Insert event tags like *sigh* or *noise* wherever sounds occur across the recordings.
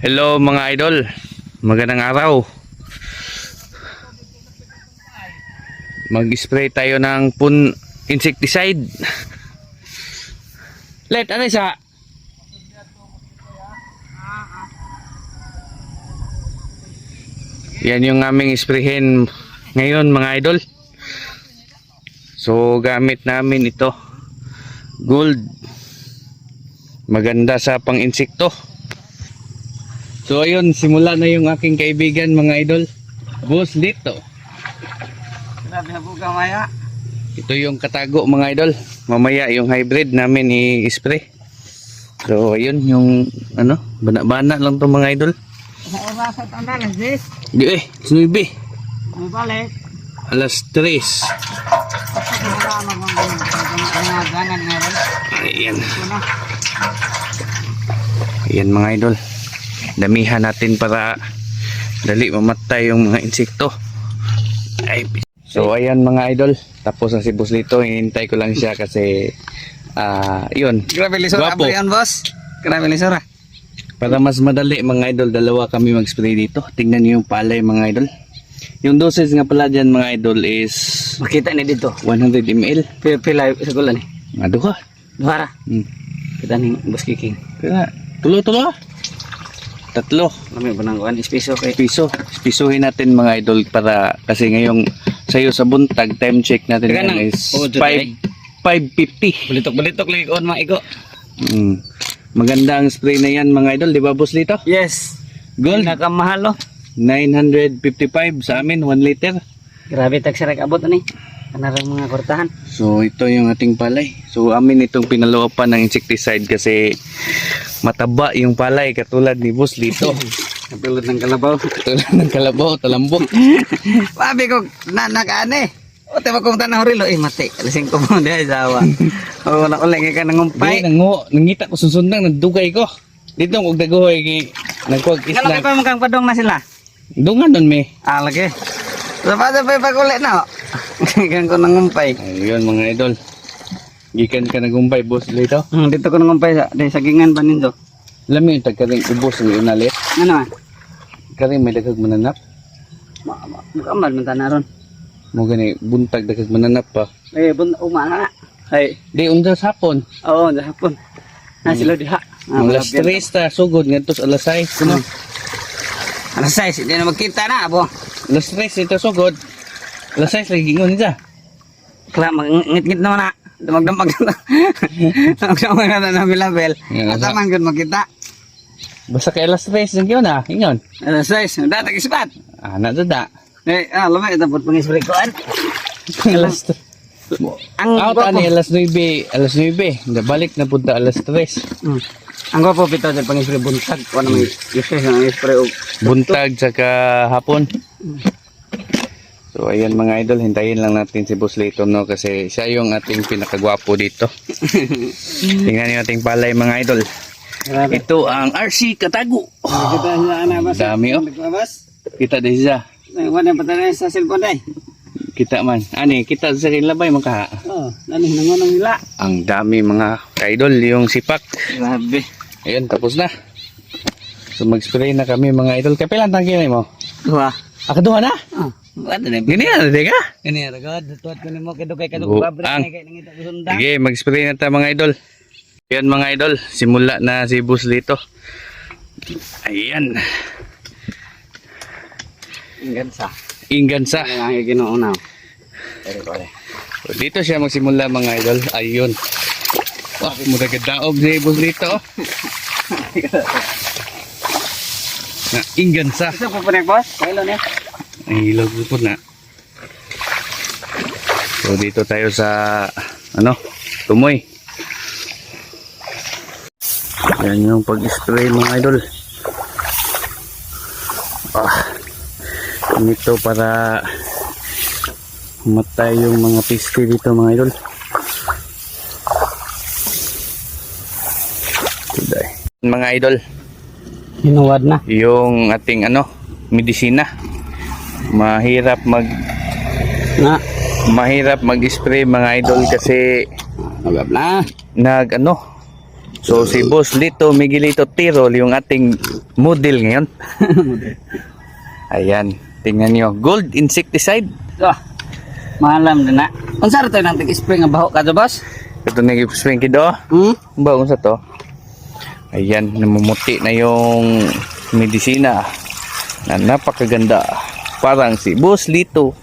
Hello mga idol. Magandang araw. Mag-spray tayo ng pun insecticide. Let, ano isa? Yan yung aming sprayhin ngayon mga idol. So gamit namin ito. Gold. Maganda sa pang-insekto. So ayun, simula na yung aking kaibigan mga idol. Boss dito. Grabe na po kamaya. Ito yung katago mga idol. Mamaya yung hybrid namin i-spray. So ayun yung ano, bana-bana lang to mga idol. Sa oras at ang dalas, Jess. Di eh, sinubi. May balik. Alas 3. Tapos wala naman ang mga ganan nga rin. Ayan. Ayan mga idol. Damihan natin para dali mamatay yung mga insekto. Ay, so ayan mga idol. Tapos na si Boss Lito. Hinintay ko lang siya kasi ah yun. Grabe lisura Gwapo. yan, boss. Grabe lisura. Para mas madali mga idol, dalawa kami mag-spray dito. Tingnan niyo yung palay mga idol. Yung dosage nga pala dyan mga idol is Makita ni dito. 100 ml. Pila, sa gulan eh. Nga duha. Duhara. Hmm. Kita ni boss kicking. Kaya, tulo-tulo ah. Tatlo. Kami ba nang kuhan? Ispiso kay. Piso. Pisuhin natin mga idol para kasi ngayong sayo sa buntag time check natin ngayon nang, is oh, today. 5 550. Balitok-balitok lagi kuhan mga iko. Mm. Maganda ang spray na yan mga idol, di ba boss Lito? Yes. Gold Nakamahal oh. 955 sa amin 1 liter. Grabe tag siya abot ani. Kanarang mga kortahan. So ito yung ating palay. So amin itong pinaloopan ng insecticide kasi mataba yung palay katulad ni Boss Lito. *laughs* Katulad ng kalabaw. *laughs* katulad ng kalabaw, talambok. *laughs* Sabi ko, na nakaane. O, tayo kong tanah rilo. Eh, mati. Alising ko mo dahil sa awa. O, wala ulit ka Bay, nangumpay. nango, nangita ko susundang nagdugay ko. Dito kog dagoy kay nagkuag isla. pa mukhang padong na sila? Dungan don me. Ah, lagi. Sa pa pa pagulit na. Kaya ko nangumpay. Ayun mga idol. Gikan ka nagumpay boss Lito. Hmm, dito ko nangumpay sa, dahil sa gingan pa nindo. Alam mo yung tagkaring ubos ng unalit. Ano ah? Karing may dagag mananap. Ma- ma- Makamal man tanaron. Mo gani buntag dagag mananap pa. Eh, bun umana na. Ay, Di unsa sapon. oo, sa hapon. Na sila diha. Ah, Ang alas malapit. 3 ta sugod ngadto sa alas 6 kuno. Alas 6, hindi na magkita na, abo. Alas 3 ito sugod. Alas 6 lagi gingon niya. Kaya mangit-ngit naman na. Dumagdamag na. Dumagdamag *laughs* na na bilabel. Yeah, At taman gud makita. Basta kay alas 3 ng na, ingon. Alas 6, datag ispat. Ah, na dada. Eh, ah, lamay ito po pangisbri ko. *laughs* alas 3. Ang Out gwapo, ani alas 9, alas 9. Balik na punta alas 3. Hmm. ang gwapo pito sa pangisbri buntag. Ano may isbri sa isbri o. Buntag sa kahapon. So ayan mga idol, hintayin lang natin si Boss Layton no kasi siya yung ating pinakagwapo dito. *laughs* Tingnan niyo ating palay mga idol. Grabe. Ito ang RC Katago. Ba? Dami, oh. Kita din siya. Wala pa tayo sa cellphone day. Kita man. Ani, kita sa labay maka. Oh, nani nangonong nila. Ang dami mga idol yung sipak. Grabe. Ayun, tapos na. So mag-spray na kami mga idol. Kapilan tangki na mo? Duha. Akaduha na? Oh, na Gini na, di ka? Ini ra god, tuwat ko nimo kadugay Bu- kadug babre ang- kay nangita ko sunda. Sige, mag-spray na tayo mga idol. Ayan mga idol, simula na si Boss dito. Ayan, Inggan sa. ingansa. Ang ko So, dito siya magsimula mga idol. Ayun. Wah, mura daog si Boss dito. oh. *laughs* Na, ingansa. Po po boss. Kailo niya. Ang ilaw po na. So dito tayo sa ano, tumoy. Yan yung pag-spray mga idol. Ah. Ito para matay yung mga pisti dito mga idol. Tuday. Mga idol, Hinuwad na. yung ating ano, medisina. Mahirap mag Na. mahirap mag-spray mga idol kasi na. nag ano So si Boss Lito Miguelito Tirol yung ating model ngayon. *laughs* Ayan, tingnan nyo. Gold insecticide. So, malam din na. Unsa ra tayo nang tig-spray nga baho ka to, boss? Ito nag-spring kido. Hmm? Ba, kung sa to? Ayan, namumuti na yung medisina na napakaganda. Parang si Boss Lito.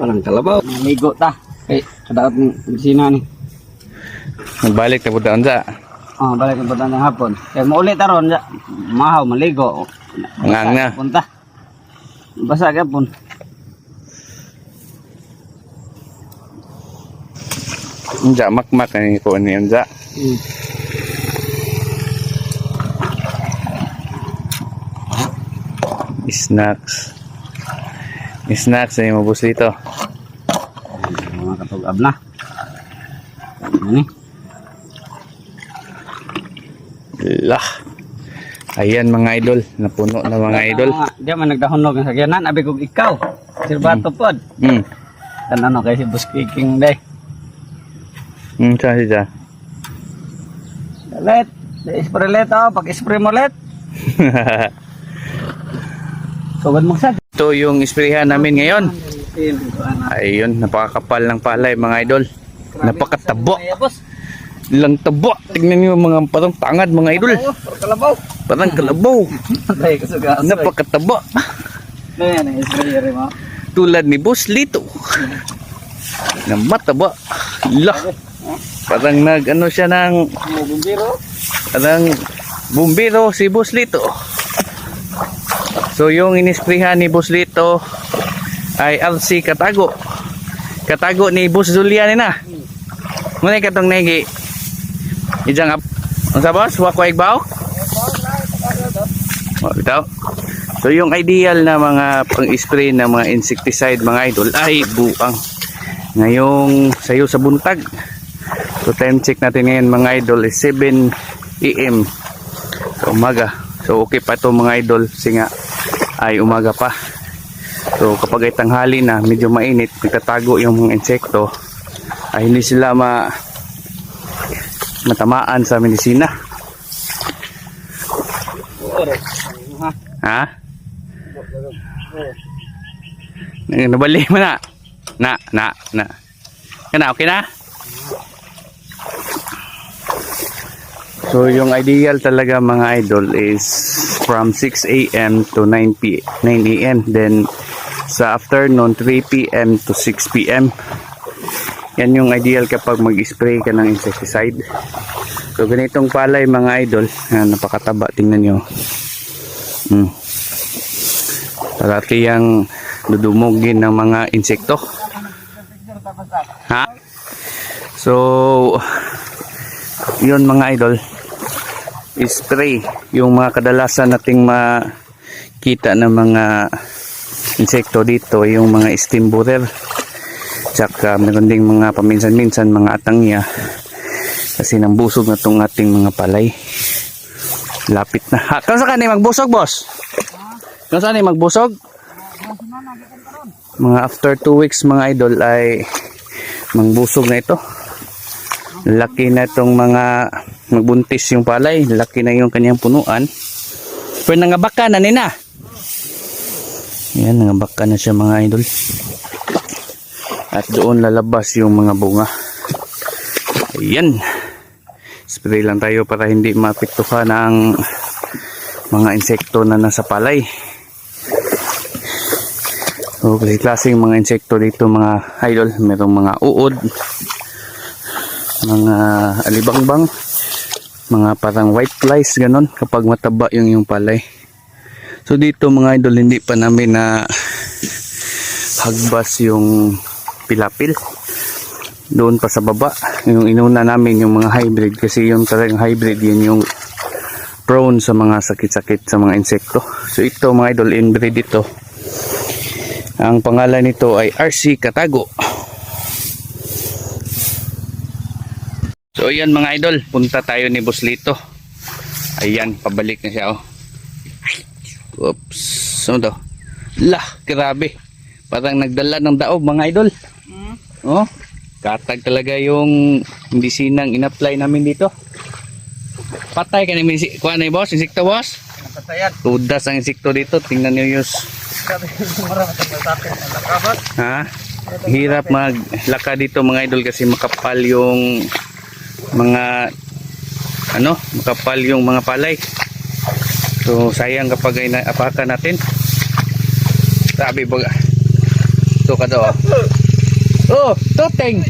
Parang kalabaw. Maligo ta. Kay kadaot ng bisina ni. Nagbalik na doon sa. Oh, balik ang punta ng hapon. Kaya maulit taron, ya. mahaw, maligo. Ngang na. Punta. Basa ka pun. Unja, makmak na ko ni Unja. Snacks. Snacks na yung Boss Lito. Mga katugab na. Ano ni? Lah. Ayan mga idol, napuno na mga idol. Di man nagdahonog ng sakyanan, abi kog ikaw. Sirbato pod. Hmm. Kan ano kay si Bus Kicking day. Hmm, saan siya? Let, spray let oh, pag spray mo let. *laughs* Sugod mo sad. Ito yung isprehan namin ngayon. Ayun, napakakapal ng palay mga idol. Napakatabo. Lang tabo. Tignan niyo mga parang tangad mga idol. Kalabaw. Parang kalabaw. Napakatabo. Tulad ni Boss Lito. Na mataba. Lah. Parang nag ano siya ng parang bumbiro si Boss Lito. So yung inisprehan ni Boss Lito ay RC Katago. Katago ni Boss Julian na. Muna katong negi. Ijang ap. Ang sa boss, wako igbaw? Oh, bitaw. So yung ideal na mga pang-spray na mga insecticide mga idol ay buang. Ngayong sayo sa buntag. So time check natin ngayon mga idol is 7 AM sa umaga. So okay pa to mga idol kasi nga ay umaga pa. So kapag ay tanghali na medyo mainit, nagtatago yung mga insekto ay hindi sila ma matamaan sa medisina. Ha? Nabali mo na. Na, na, na. Kana, okay na? So yung ideal talaga mga idol is from 6 a.m. to 9 p 9 a.m. Then sa afternoon 3 p.m. to 6 p.m. Yan yung ideal kapag mag-spray ka ng insecticide. So ganitong palay mga idol, yan, napakataba tingnan nyo. Hmm. Parati yung dudumugin ng mga insekto. Ha? So, yun mga idol, spray yung mga kadalasan nating makita ng mga insekto dito, yung mga steam borer. Tsaka meron ding mga paminsan-minsan mga atangya kasi nang busog na tong ating mga palay. Lapit na. Ha, kung saan ka magbusog, boss? Kung saan magbusog? Mga after 2 weeks mga idol ay mangbusog na ito. Laki na itong mga magbuntis yung palay. Laki na yung kanyang punuan. Pero nangabaka na nina. Yan, nangabaka na siya mga idol. At doon lalabas yung mga bunga. Ayan. Spray lang tayo para hindi mapiktuhan ang mga insekto na nasa palay. So, kasi klaseng mga insekto dito mga idol. Merong mga uod, mga alibangbang, mga parang white flies, ganon, kapag mataba yung yung palay. So, dito mga idol, hindi pa namin na hagbas yung pilapil. Doon pa sa baba, yung inuna namin yung mga hybrid kasi yung talagang hybrid yun yung prone sa mga sakit-sakit sa mga insekto. So ito mga idol, inbreed ito. Ang pangalan nito ay RC Katago. So ayan mga idol, punta tayo ni Boss Lito. Ayan, pabalik na siya oh. Oops, ano to? Lah, grabe. Parang nagdala ng daob mga idol. Oh, katag talaga yung medisinang in-apply namin dito. patay ka ni kuha na boss, insekto boss. Napatayan. Tudas ang insekto dito, tingnan niyo yus. *laughs* Ha? Hirap maglaka dito mga idol kasi makapal yung mga ano, makapal yung mga palay. So sayang kapag ay naapakan natin. Sabi baga. Ito ka daw. ah. Oh, tuteng.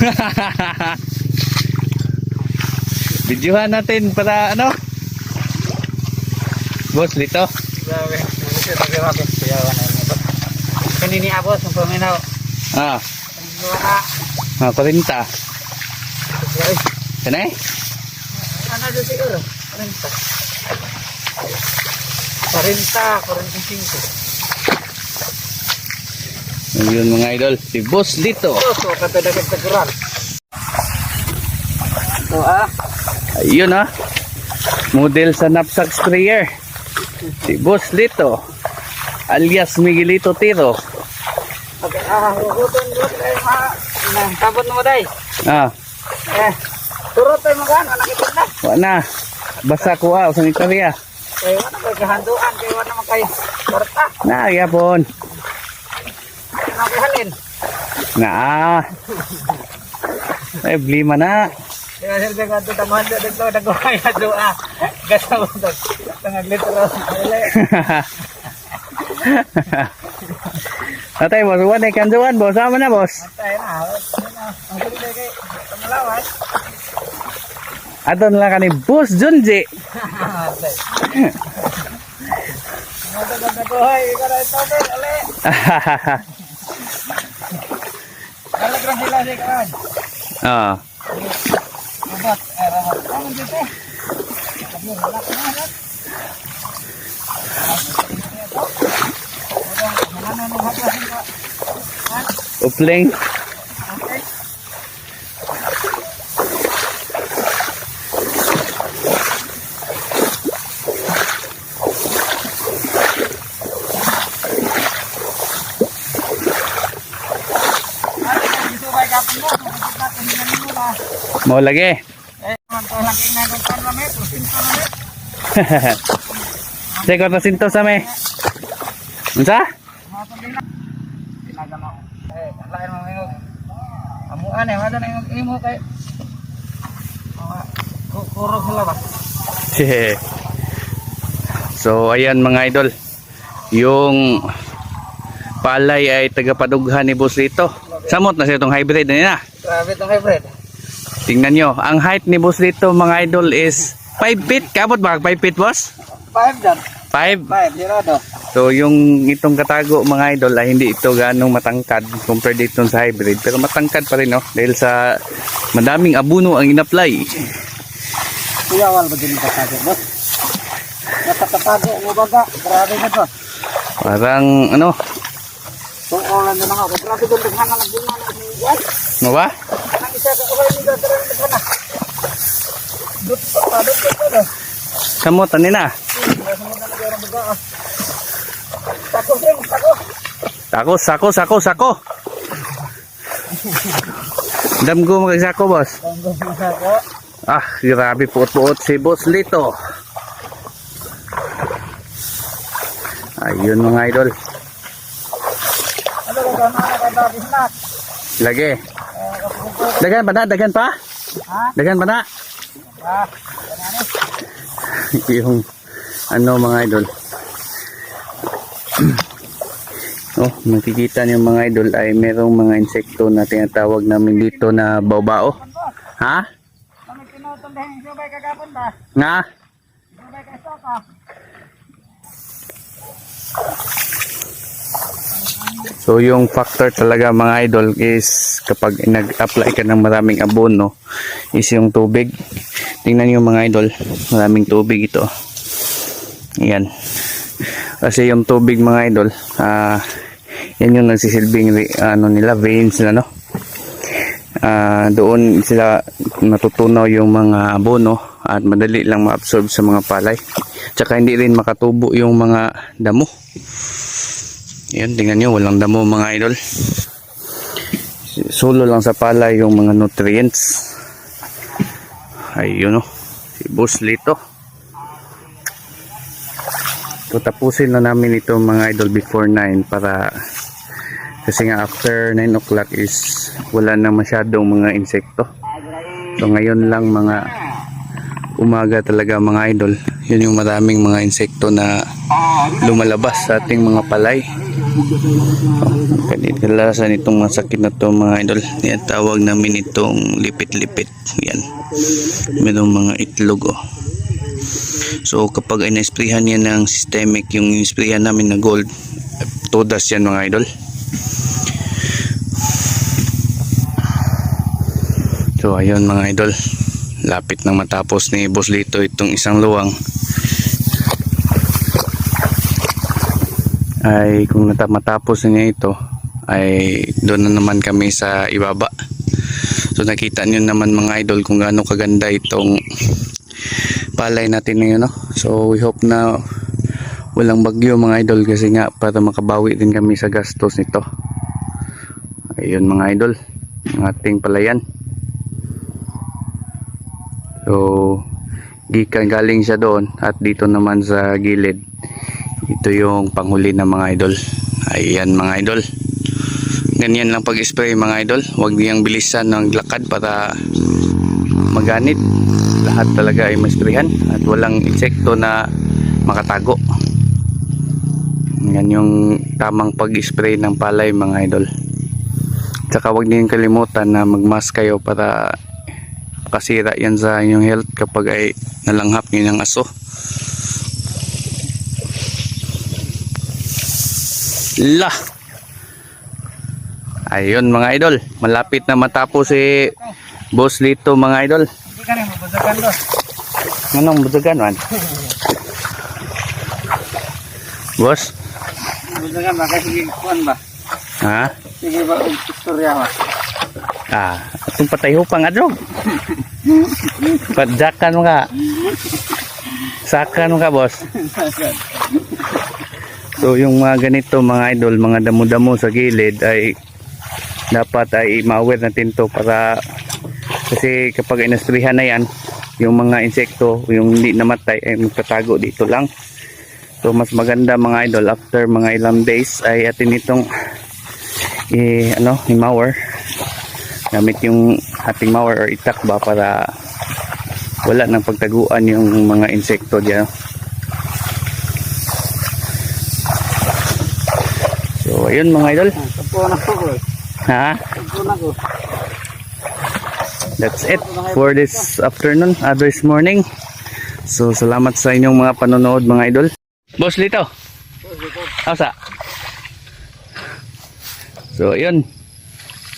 *laughs* Videohan natin para ano? Boss dito. Kanini abos ang paminaw. Ah, Kanini ah 40. Ay, Kanay? Ano doon siguro? 40. 40, 45. Ayun mga idol, si Boss dito. Oh, so katadagat sa gural. So ah, Ayun ah. Model sa knapsack sprayer. Si Boss Lito. Alias Miguelito Tiro. okay, ah, huguton doon tayo ma. Na, tabot mo day. Ah, Eh, turot tayo magano, nakikita na. wala na. Basa ko ah, sa Italia. Eh, wala kayo kahanduan, kayo wala naman kayo. Korta, Na, yapon. nakihalin. Na ah. Eh, blima na. Kaya sir, kaya ito tamahan doon dito, nagkakay na doa. Gasa mo doon. *laughs* Tangag litro. Wala. Natay boss, wala na kanduan boss. Sama na boss. Tayo na. Ano na. Ang sulit ay kay Tamalawan. Ato na lang ka ni Boss Junji. Tayo. Mga Upling. Mo lagi. Ng parlament, *laughs* sinto na met. Sige, na sinto sa me. Unsa? Mato din na. Tinagama ko. Eh, lain mo ngayong. Amuan eh, wala na yung imo kay. Mga ku- kurog sila ba? so, ayan mga idol. Yung palay ay tagapadughan ni Boss Lito. Samot na siya itong hybrid na nila. Grabe itong hybrid. Tingnan nyo. Ang height ni Boss Lito mga idol is 5 feet. Kabot ba? 5 feet boss? Five dyan. 5. Five, zero So yung itong katago mga idol ay hindi ito ganong matangkad compared dito sa hybrid. Pero matangkad pa rin no? Dahil sa madaming abuno ang in-apply. Kuyawal ba din katago, boss? Nakakatago mo baga. Grabe na to. Parang ano, Kung oran na nga. Grabe doon daghan na nagbunga na si Juan. ano ba? Ang isa ka uhay nito. Grabe daghan na. Dut pa pa. Dut pa pa. Samot ani na. Tako rin. Sako, sako, sako, sako. Damgo kay sako, boss. Sa ko. Ah, grabe puot-puot si Boss Lito. Ayun mga idol. Lagi. Dagan pa na? Dagan pa? Ha? Dagan pa na? Ah, yung ano mga idol oh makikita niyo mga idol ay merong mga insekto na tinatawag namin dito na baobao. Ha? Nga? So yung factor talaga mga idol is kapag nag-apply ka ng maraming abono is yung tubig. Tingnan niyo mga idol maraming tubig ito. Yan kasi yung tubig mga idol ah yan yung nagsisilbing ano nila veins na no? Ah, doon sila natutunaw yung mga abono at madali lang ma-absorb sa mga palay. Tsaka hindi rin makatubo yung mga damo. Yan tingnan nyo walang damo mga idol. Solo lang sa palay yung mga nutrients. Ayun o. Si Boss Lito. So tapusin na namin ito mga idol before 9 para kasi nga after 9 o'clock is wala na masyadong mga insekto. So ngayon lang mga umaga talaga mga idol. Yun yung maraming mga insekto na lumalabas sa ating mga palay. Oh, kadalasan itong masakit na to mga idol. Yan tawag namin itong lipit-lipit. Yan. Merong mga itlog oh. So kapag ay na-sprayhan yan ng systemic, yung sprayan namin na gold, todas yan mga idol. So ayun mga idol, lapit nang matapos ni Boss Lito itong isang luwang. Ay kung matapos niya ito, ay doon na naman kami sa ibaba. So nakita niyo naman mga idol kung gaano kaganda itong palay natin ngayon no. So we hope na walang bagyo mga idol kasi nga para makabawi din kami sa gastos nito. Ayun mga idol, ang ating palayan. So gikan galing siya doon at dito naman sa gilid. Ito yung panghuli ng mga idol. Ayan mga idol. Ganyan lang pag-spray mga idol. Huwag niyang bilisan ng lakad para maganit lahat talaga ay masprihan at walang insekto na makatago. Yan yung tamang pag-spray ng palay mga idol. Tsaka huwag niyong kalimutan na magmask kayo para kasira yan sa inyong health kapag ay nalanghap niyo ng aso. Lah ayun mga idol. Malapit na matapos si Boss Lito mga idol Mabasakan doon. Anong budagan man? Boss? Mabasakan ba? Kasi sige kuhan ba? Ha? Sige ba ang istorya ba? Ah, atong patay hupang adrog. Padjakan mo ka. Sakan mo ka, boss. So, yung mga ganito, mga idol, mga damo-damo sa gilid ay dapat ay ma-aware natin to para kasi kapag inastrihan na yan, yung mga insekto, yung hindi namatay ay magtatago dito lang. So, mas maganda mga idol, after mga ilang days ay atin itong i, ano, i-mower gamit yung ating mower or itak ba para wala nang pagtaguan yung mga insekto diyan. So ayun mga idol. Tapo na ko. Ha? Tapo na ko. That's it for this afternoon, uh, this morning. So salamat sa inyong mga panonood mga idol. Boss Lito. Asa? So ayun.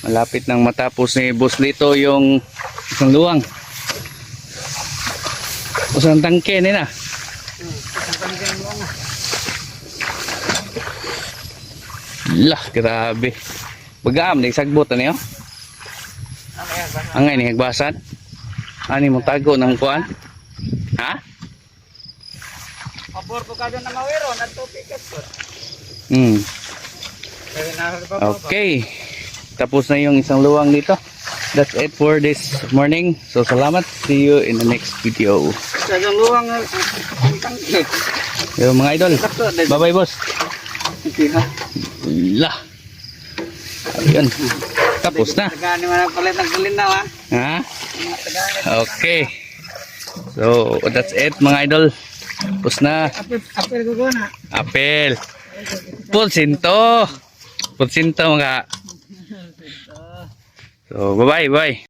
Malapit nang matapos ni Boss Lito yung isang luwang. Usang tangke nila. Lah, grabe. Bagaam, nagsagbot na niyo. Ang ngay nagbasan. Ani mo tago ng kuan? Ha? Pabor ko ka doon na mawiron at tupikat ko. Hmm. Okay. Tapos na yung isang luwang dito. That's it for this morning. So salamat. See you in the next video. Sa luwang ang tangke. Yo mga idol. Bye bye boss. Lah. Ayun. Tapos na. Ha. Okay. So that's it mga idol. Tapos na. Apil ko na. Apel. Pulsinto. Pulsinto mga. So bye bye bye.